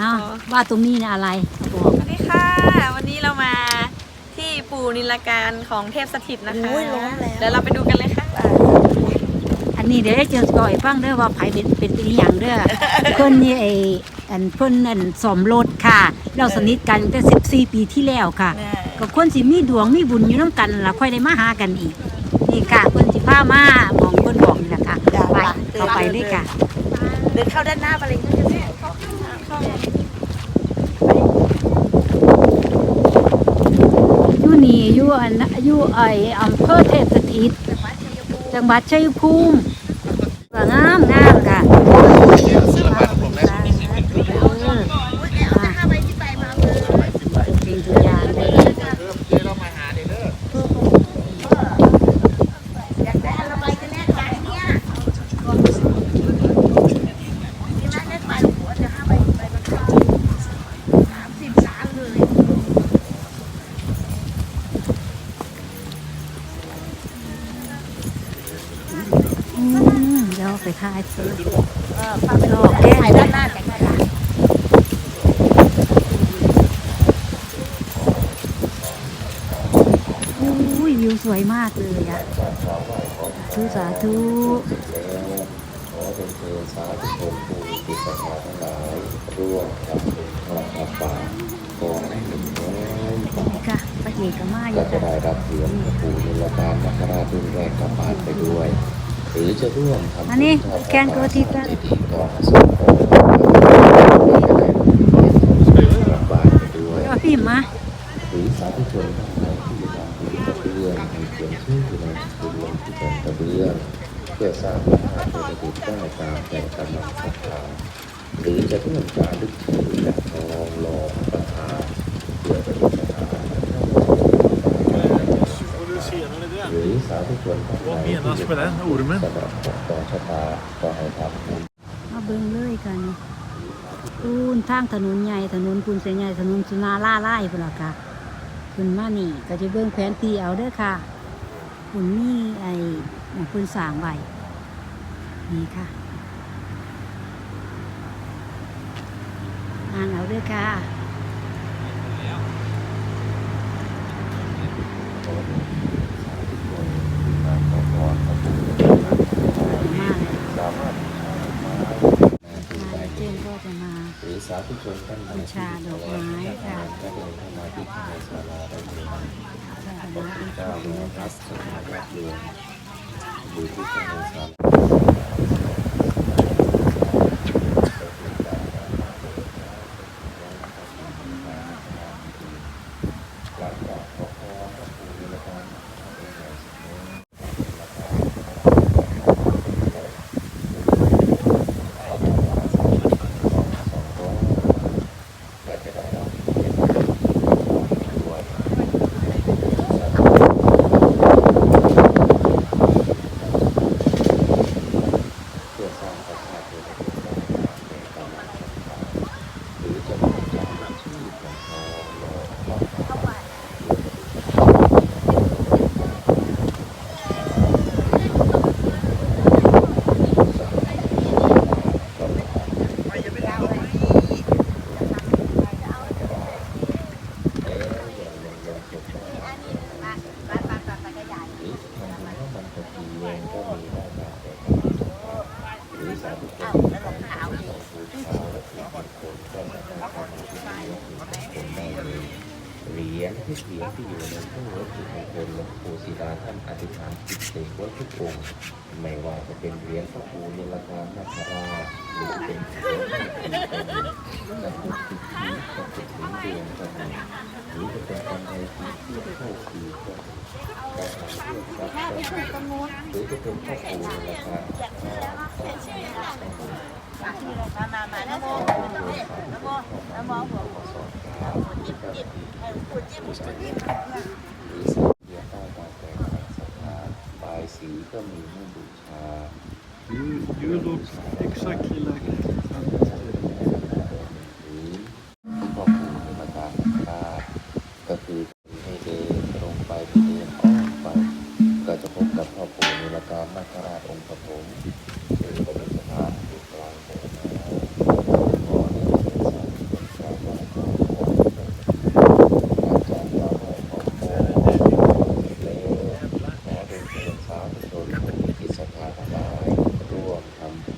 อ้าวว่าตรงนี้นะอะไรบอกสวัสดีค่ะ วันนี้เรามาที่ปู่นิลการของเทพสถิตนะคะโอ้ยร้อนแล้วเดี๋ยวเราไปดูกันเลยค่ะ อันนี้เดี๋ยวจะก่อยฟังเด้อว่าไผเป็นเป็นอีหยังเด้อ เพิ่นนี่ไอ้อันเพิ่นอันสมรสค่ะ เราสนิทกันตั้งแต่14 ปีที่แล้วค่ะเนี่ยก็คนสิมีดวงมีบุญอยู่น้ำกันล่ะค่อยได้มาหากันอีก นี่ค่ะเพิ่นสิพามาหมองเพิ่นบอกนี่แหละค่ะจ้ะไปไปเข้าไปเลยค่ะ เดินเข้าด้านหน้าไปเลยแม่อยู่นี่อยู่อันอยู่ไออำเภอเทพสถิตจังหวัดชัยภูมิว่างามงามค่ะ มเดี๋ยวไปถ่ายเพิ่นเออพาไปรอแก้ไขด้านหน้าแต่งหน้าอุ้ยวิวสวยมากเลยอะสาธุสาธุขอเป็นเชิญสาธุชนผู้ติดศรัทธาทั้งหลายร่วมทำบุญทอดผ้าป่าขอให้หนึ่งร้อยบาทค่ะพระเอกมาอยู่จะค่ะได้รับเหรียญพระปู่นิลการนคราชรุ่นแรกกลับบ้านไปด้วย หรือจะร่วมทำบุญอันนี้ทอดแกนกระทิบผ้านะป่าดีๆต่อสมโภชกลับบ้านไปด้วยก็พิมพ์มาหรือสาธุชนทั้งหลายที่อยู่ตามพื้นกระเบื้องให้เขียนชื่อในสกุลลงที่แผ่นกระเบื้องเพื่อสร้างพระธาตุเจดีย์ได้ตามแต่กำลังศรัทธาหรือจะร่วมการลึกชื่อและทองหล่อพระประธานเพื่อประดิษฐานหรือ สาธุชนทั้งหลายที่อยู่ตามพื้นสำหรับปกต่อชะตาก็ให้ทำบุญมาเบิ่งเลยกันปูนทางถนนใหญ่ถนนปูนเสียใหญ่ถนนสุนาล่าไล่พุ่นล่ะค่ะขึ้นมานี่ ก็จะเบิ่งแผนที่เอาเด้อค่ะคุณนี่ไอ้หมองปืนสางไว้นี่ค่ะอ่านเอาเด้อค่ะ มาขอพรพระปู่นิลการ มาเลย สามารถบูชาดอกไม้มาดู มา ได้ เจนก็จะมา หรือ สาธุชนท่านใดบูชาดอกไม้ค่ะก็เดินเข้ามาที่ภายในศาลาได้เลยศาสพระนาพุทธอีกเจ้าทีแล้นึวงครัค่ะบสมณะเรือนหรือที่ภายในศาลา เพื่อสร้างพระธาตุเจดีย์ได้ตามแนวกำลังศรัทธาหรือจะเป็นการชื่อของทองหล่อพระประธานหรือทำบุญให้มันตะเกียงก็มีได้ตามแต่กำลังศรัทธาหรือสาธุชนที่ทำบุญบูชาและสิ่งมงคลก็จะได้ทำบุญที่มีวัตถุมงคลได้เลยเหรี ยญที่เหรียญที่อยู่ในตู้วัตถุมงคลหลวงปู่ศิลาท่านอธิษฐานจิตเสกไว้ทุกองค์ไม่ว่าจะเป็นเหรียญพระปู่นิลการนาคราชหรือเป็นเหรียญที่เป็นจะพุทธิชีจะติดถึงดวงก็มีหรือจะเป็นกำไรที่ที่เข้าคือก็มีการทำเพื่อทรัพย์ก็มีหรือจะเป็นพ่อปู่นิลกาครก็มีมามามานะโมนะโมนะโมหัวหัวจิ้มจิ้ม หัวจิ้มจิ้มหรือสีเดียต้าตาแต่ศรัทธาบายสีก็มีให้บูชา You, you look exactly like หรือพ่อปู่ในมาตาราชก็คือให้เดินตรงไปเดินอ้อมไป ก็จะพบกับพ่อปู่ในละการนาคราชองค์ปฐมหรือประดิษฐานอยู่กลางโบสถ์นะขอให้เป็นสาธุชน จะร่วมทำบุญ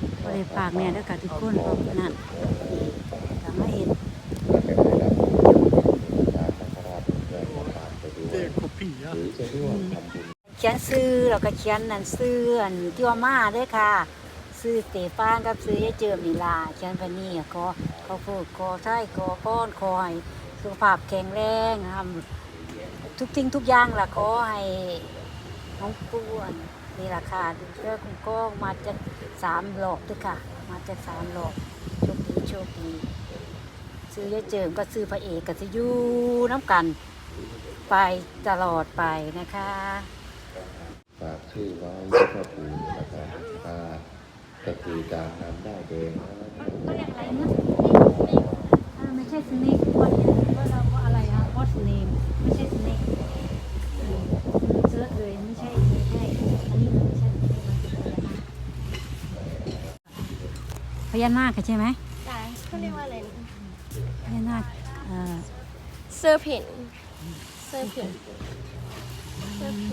เขียนซื้อแล้วก็เขียนนั่นซื้ออันที่ว่ามาด้วยค่ะซื้อสเตฟานกับซื้อยายเจิมนี่ล่ะเขียนไปนี่ขอเขาพูดขอใช่ขอก้อนขอให้สุขภาพแข็งแรงทำทุกสิ่งทุกอย่างล่ะขอให้น้องป้วนนี่ล่ะค่ะเรื่อคุณก็มาจากสามหลอกด้วยค่ะ มาจากสามหลอกโชคดีโชคดีซื้อยายเจิมก็ซื้อพระเอกก็จะอยู่น้ำกัน ไปตลอดไปนะคะฝากชื่อไว้ที่พ่อปู่นะครับอ่าก็คือการนำได้ายแดงแล้วก็เรียกอะไรนะอ่าไม่ใช่สเนกว่าว่าเราว่าอะไรอะ what's name ไม่ใช่สเนกเซิร์ชเลยไม่ใช่ไม่ใช่อันนี้มันไม่ใช่มันเป็นพญานาคใช่ไหมจ้ะเขาเรียกว่าอะไรพญานาคเอ่อเซอร์เพน เซอร์เพนเซอร์เพน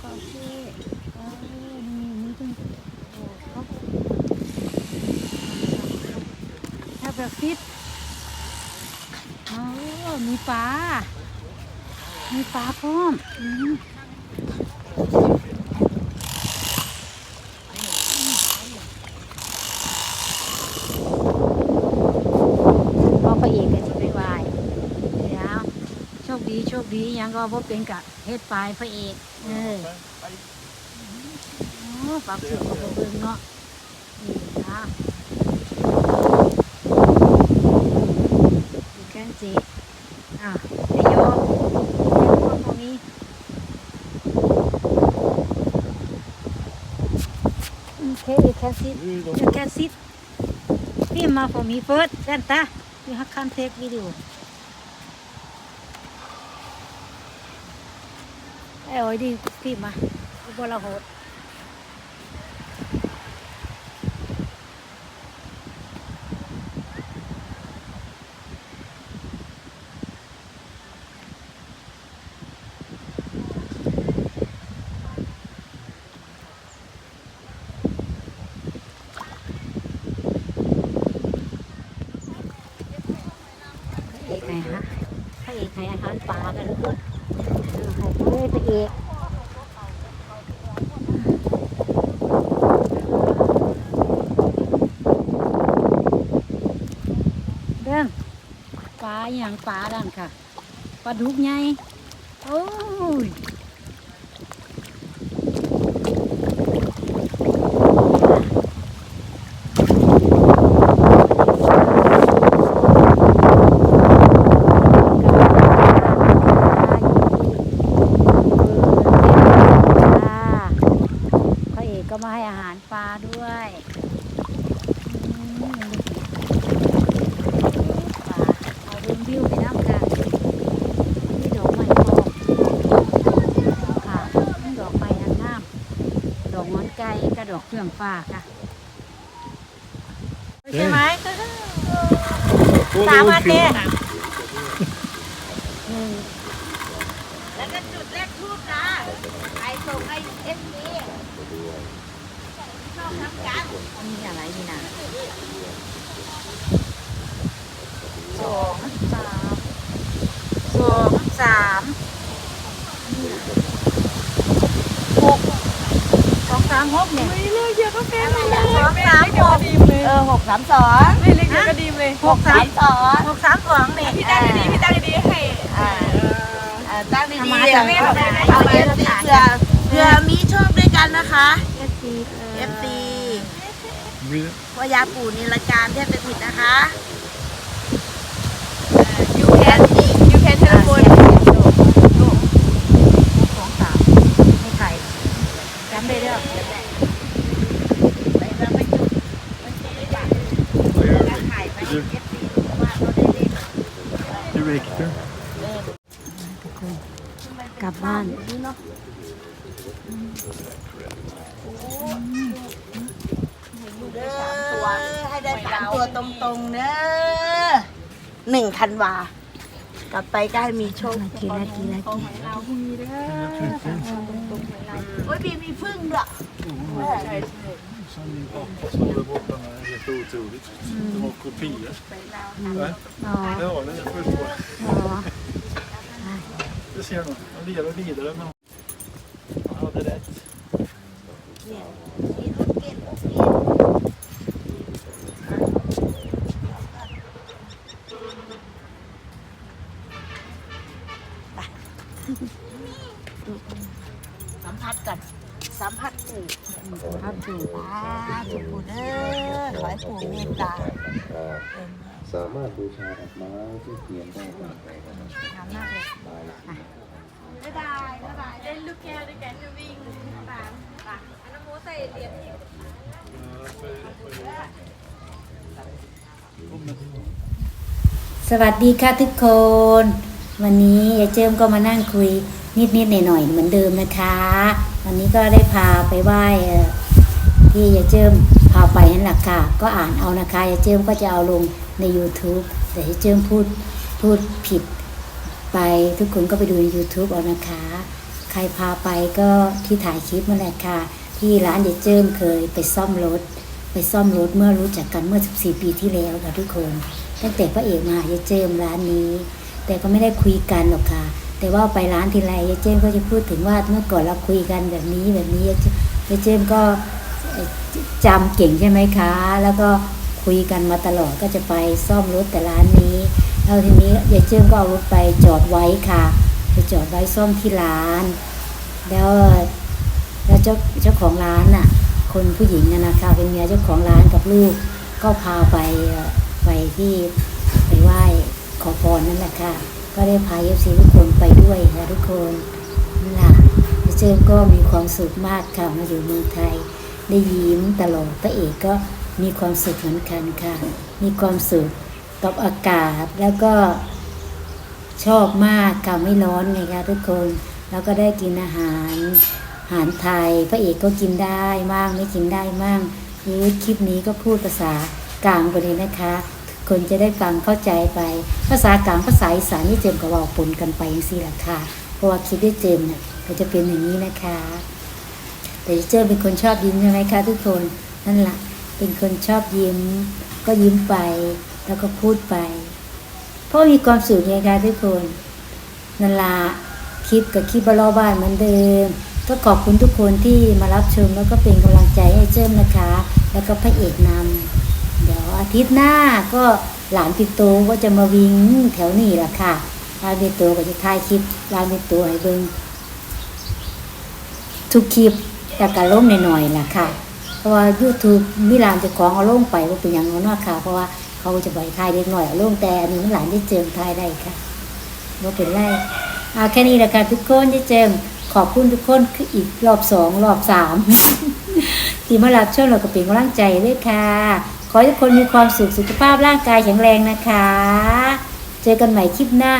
ก็ที่เออนี่นี่จึงโอ้เขาแค่แบบฟิตอ๋อมีปลา มีปลาพร้อมอืมพอพระเอกก็จะไปไหวเดี๋ยวโชค ดีโชคดียังก็พบเป็นกะเฮ็ดปลายพระเอกเออโอ้ปากเสือกกับเบิ่งเนาะนี่นะดูแกงจีอะไอ้โยเดี๋ยวพวกพวกนี้โอเค you can sit you can sit นี่มา for me first Santa you have can take video ไอ้อ้ยดีพี่มาอุบลโหดพระเอกไงฮะพระเอกให้อาหารปลากันทุกคนให้ไปเลยพระเอก เดินปลา อย่างปลาดันค่ะปลาดุกใหญ่โอ้ยพระเอกก็มาให้อาหารปลาด้วยอืม ป่าเอาเรื่องวิวไปน้ำกันนี่ดอกไม้ทองค่ะนี่ดอกไม้อันงามดอกง อนไก่กับดอกเครื่องฟ้าค่ะใช่ไหมสามอันเนี่ยหนึ่งแล้วก็จุดแรกทูบนะใครส่งให้เอฟซีชอบทำกันมีอะไรนี่นะสองสามสองสามหก สองสามหกเนี่ยไม่เลือกเยอะก็เป็นเลยสองสามหกเออหกสามสองไม่เลือกเยอะก็ดีเลยหกสามสองหกสามสองเนี่ยพี่ตั้งดีๆพี่ตั้งดีๆให้อ่าอ่าตั้งดีเอาๆมาเลยจากไม่ไหนเอาไปเอาเอฟซีเผื่อเผื่อมีโชคด้วยกันนะคะเอฟซีเอฟซี Oui. พยาปู่นิลการเทพประสิทธิ์นะคะยูแคนยูแคนเทเลโฟน สองสามไม่ไข่จำได้เด้อ ไปแล้วไปจุดแล้วถ่ายไปเอฟซีว่าเขาได้เลข Je Victor. ทุกคนกลับบ้านนี่เนาะเด้อให้ได้สามตัวตรงๆเด้อหนึ่งธันวากลับไปก็ให้มีโชคนาทีนาทีนาทีโอ้ยมีมีพึ่งด้วย som min pappa står där borta med. Helt otroligt. Det var kopior. Nej, อ๋อ det har det. Jag förstår. อ๋อ Det ser man. Han lever vidare men han hade rätt. เนี่ยที่รถเก็บเก็บสัมผัสกัน สัมผัสปู่ครับถูกสาธุปู่เด้อขอให้ปู่เมตตาเอิ่มสามารถบูชาดอกไม้ที่เทียนได้ตามใจนะครับทำมากเลยบายบ๊ายบายบ๊ายบายเล่นลูกแก้วด้วยกันจะวิ่งตามตามอันน้ำโมใส่เหรียญสวัสดีค่ะทุกคน วันนี้ยายเจิมก็มานั่งคุย นิดๆหน่อยๆเหมือนเดิมนะคะ วันนี้ก็ได้พาไปไหว้เอ่อที่ยาเจิมพาไปนั่นแหละค่ะ ก็อ่านเอานะคะยาเจิมก็จะเอาลงใน YouTube แต่ยาเจิมพูดพูดผิดไปทุกคนก็ไปดูใน YouTube เอานะคะ ใครพาไปก็ที่ถ่ายคลิปนั่นแหละค่ะ ที่ร้านเดเจิมเคยไปซ่อมรถ ไปซ่อมรถเมื่อรู้จักกันเมื่อ 14 ปีที่แล้วค่ะทุกคน ตั้งแต่พระเอกมาหายาเจิมร้านนี้ แต่ก็ไม่ได้คุยกันหรอกค่ะ แต่ว่าไปร้านทีไรยายเจมก็จะพูดถึงว่าเมื่อก่อนเราคุยกันแบบนี้แบบนี้ยายเจมยเจมก็จำเก่งใช่ไหมคะ แล้วก็คุยกันมาตลอดก็จะไปซ่อมรถแต่ร้านนี้แล้วทีนี้ยายเจิมก็เอารถไปจอดไว้ค่ะ ไปจอดไว้ซ่อมที่ร้าน แล้วแล้วเจ้าเจ้าของร้านน่ะ คนผู้หญิงน่ะคะเป็นเมียเจ้าของร้านกับลูก ก็พาไปไปที่ไปไหว้ขอพรนั่นแหละค่ะ ก็ได้พาเอฟซีทุกคนไปด้วยค่ะทุกคนนั่นแหละเจิมก็มีความสุขมากค่ะมาอยู่เมืองไทย ได้ยิ้มตลอดพระเอกก็มีความสุขเหมือนกันค่ะ มีความสุขกับอากาศแล้วก็ชอบมากค่ะไม่ร้อนไงคะทุกคนแล้วก็ได้กินอาหารอาหารไทย พระเอกก็กินได้มั่งไม่กินได้มั่งหรือคลิปนี้ก็พูดภาษากลางไปเลยนะคะ คนจะได้ฟังเข้าใจไป ภาษากลางภาษาอีสานนี่เจมกับว่าปนกันไปอย่างสี่แหละค่ะ เพราะว่าคลิปที่เจมเนี่ยก็จะเป็นอย่างนี้นะคะ แต่เจมเป็นคนชอบยิ้มใช่ไหมคะทุกคนนั่นแหละเป็นคนชอบยิ้ม ก็ยิ้มไปแล้วก็พูดไป เพราะมีความสุขไงคะทุกคนนั่นละคลิปกับคลิปบลอบ้านเหมือนเดิม ก็ขอบคุณทุกคนที่มารับชมแล้วก็เป็นกำลังใจให้เจิ้มนะคะ แล้วก็พระเอกนำ อาทิตย์หน้าก็หลานปิโตก็จะมาวิ่งแถวนี้แหละค่ะหลานปิโตก็จะถ่ายคลิปหลานปิโตให้เบิ่งทุกคลิปแต่การล้มหน่อยๆล่ะค่ะ เพราะว่า YouTube มีหลานจะของเอาลงไปว่าเป็นอย่างนั้นว่าค่ะ เพราะว่าเขาจะบ่อยทายเล็กหน่อยเอาลงแต่อันนี้มันหลานได้เจิมทายได้ค่ะว่าเป็นไรเอาแค่นี้แหละค่ะทุกคนที่เจิมขอบคุณทุกคนคืออีกรอบสองรอบสามที่มารับชมเราก็เป็นกำลังใจด้วยค่ะ ขอให้ทุกคนมีความสุขสุขภาพร่างกายแข็งแรงนะคะ เจอกันใหม่คลิปหน้า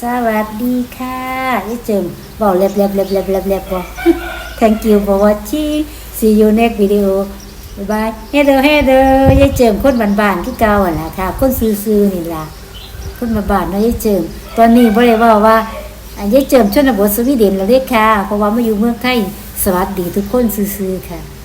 สวัสดีค่ะที่เจิมบอกเล็บเล็บเล็บเล็บเล็บเล็บบอก Thank you for watching see you next video บ๊ายบายเฮ้เด้อเฮ้เด้อยายเจิมคนบ้านๆที่เก่าอะล่ะค่ะคนซื่อๆนี่ล่ะคนบ้านๆเนาะยายเจิม ตอนนี้บ่ได้ว่าว่าอันยายเจิมชนบทสวีเดนแล้วเด้อค่ะ เพราะว่ามาอยู่เมืองไทยสวัสดีทุกคนซื่อๆค่ะ